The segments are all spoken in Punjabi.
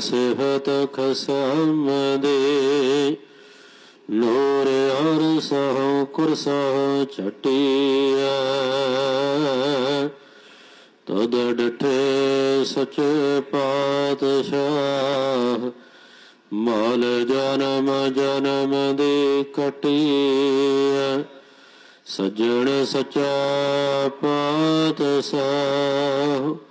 ਸਿਫਤ ਖਸਮ ਦੇ ਨੂਰ ਹਰ ਸਹੁ ਕੁਰਸਹੁ ਛਟਿਆ ਤਦ ਡਠੇ ਸਚੇ ਪਾਤਸ਼ਾਹ, ਮਾਲ ਜਨਮ ਜਨਮ ਦੇ ਕਟਿਆ ਸਜਣ ਸਚਾ ਪਾਤਸ਼ਾਹ।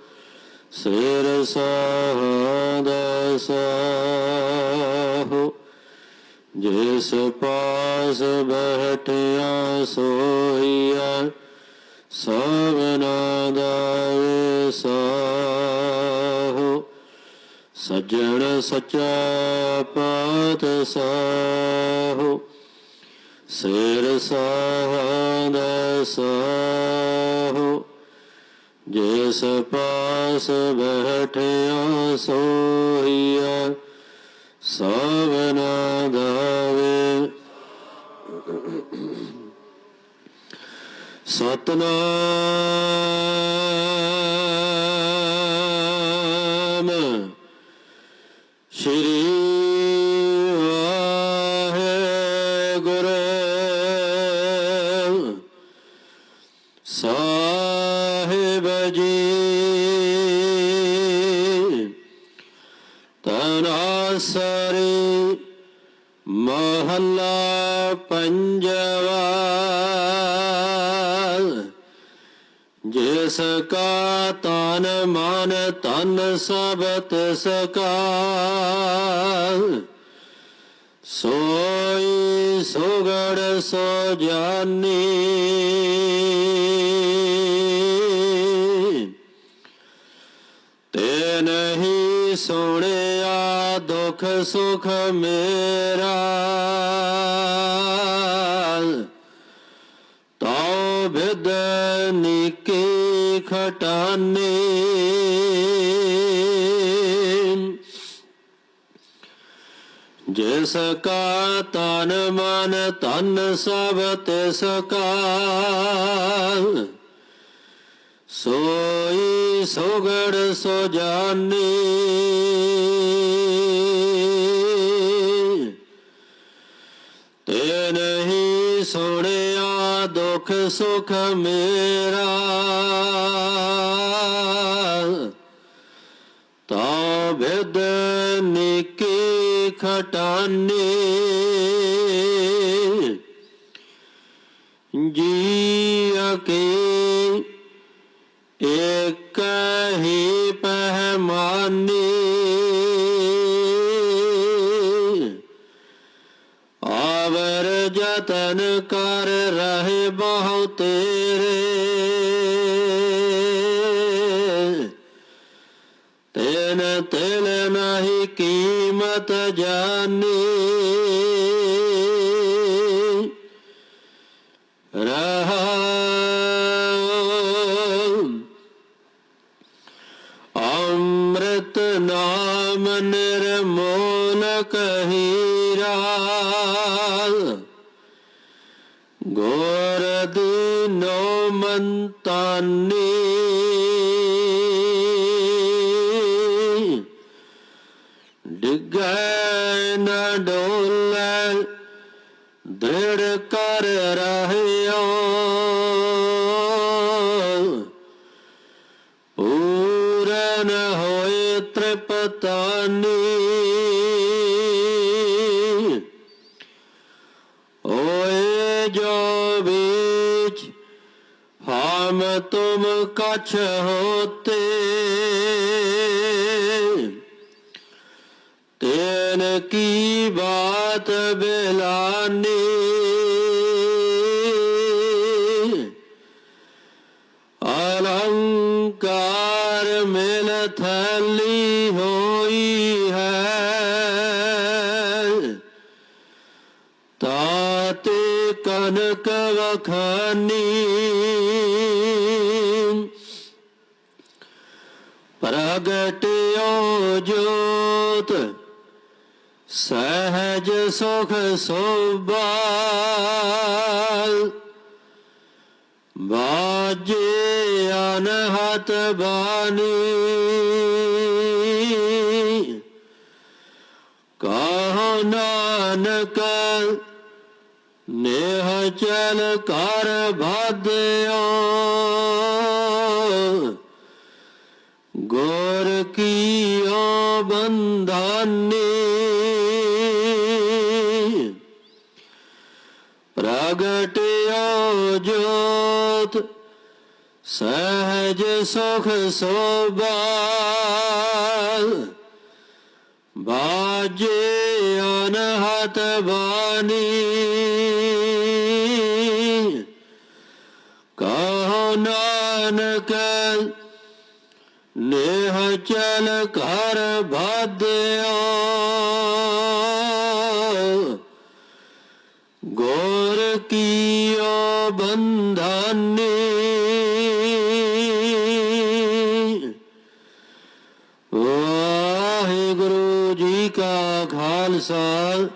ਸਿਰ ਸਾਹਦਾ ਸਾਹੋ, ਜਿਸ ਪਾਸ ਬਹਿਟਿਆ ਸੋਈਆ ਸਭਨਾ ਦਾ ਸਾਹੋ। ਸਜਣ ਸਚਾ ਪਾਤ ਸਾਹੋ, ਸਿਰ ਸਾਹਦਾ ਸਾਹੋ। ਜਿਸ ਪਾਸ ਬੈਠਿਆ ਸੋਈਆ ਸਭਨਾ ਦਾਵੇ ਸਤਨਾਮ ਤਨਾਸਰੀ ਮਹੱਲਾ ਪੰਜਵਾ। ਜਿਸ ਕਾ ਤਨ ਮਨ, ਤਨ ਸਭ ਤਿਸ ਕਾ ਸੋਈ ਸੁਗੜ ਸੋ ਜਾਨੀ। ਤੇ ਨਹੀਂ ਸੁਣਿਆ ਦੁਖ ਸੁਖ ਮੇਰਾ। ਤਉ ਬਿਦ ਨਿਕੀ ਖਟਾਨੀ। ਜਿਸ ਕਾ ਤਨ ਮਨ, ਤਨ ਸਭ ਤਿਸ ਕਾ। ਸੋਈ ਸੁਗੜ ਸੋ ਜਾਨੀ ਸੁਖ ਮੇਰਾ। ਤਾ ਭਿਦ ਨਿਕੀ ਖਟਾਨੇ। ਜੀ ਅਕੇ ਆਵਰ ਜਤਨ ਕਰ ਰਹੇ ਬਹੁ ਤੇਰੇ। ਤੈਨ ਤਿਲ ਨਹੀਂ ਕੀਮਤ ਜਾਨੀ। ਰਹਾ। ਅੰਮ੍ਰਿਤ ਨਾਮ ਨਿਰਮੋਲ ਕਹੀਰਾ ਗੋਰ ਦੀਨੋ ਮੰਤਾਨੀ ਡਿਗੈ ਨਾ ਡੋਲੇ ਦ੍ਰਿੜ ਕਰ ਰਹਿਓ ਹਮ ਤੁਮ ਕਛ ਹੋਤੇ। ਤੇਨ ਕੀ ਬਾਤ ਬਿਲਾਨੀ। ਅਲੰਕਾਰ ਮਿਲ ਥਲੀ ਲਖਨੀ ਪ੍ਰਗਟ ਜੋਤ ਸਹਜ ਸੁਖ ਸੋਭਾ ਬਾਜੇ ਅਨਹਤ ਬਾਣੀ। ਕਹੋ ਨਾਨਕ ਨੇਹ ਚਲ ਕਰ ਬਾਧਿਓ ਗੁਰ ਕੀਓ ਬੰਧਾਨੀ। ਪ੍ਰਗਟਿਓ ਜੋਤ ਸਹਜ ਸੁਖ ਸੋਭਾ। ਬਾਜੇ ਅਨਹਤ ਬਾਣੀ। ਨਾਨਕ, ਨੇਹ ਚਲ ਕਰ ਬਾਧਿਓ ਗੁਰ ਕੀਓ ਬੰਧਾਨੀ, ਵਾਹਿਗੁਰੂ ਜੀ ਕਾ ਖਾਲਸਾ,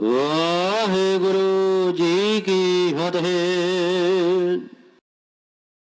ਵਾਹਿਗੁਰੂ ਜੀ ਕੀ ਫਤਿਹ।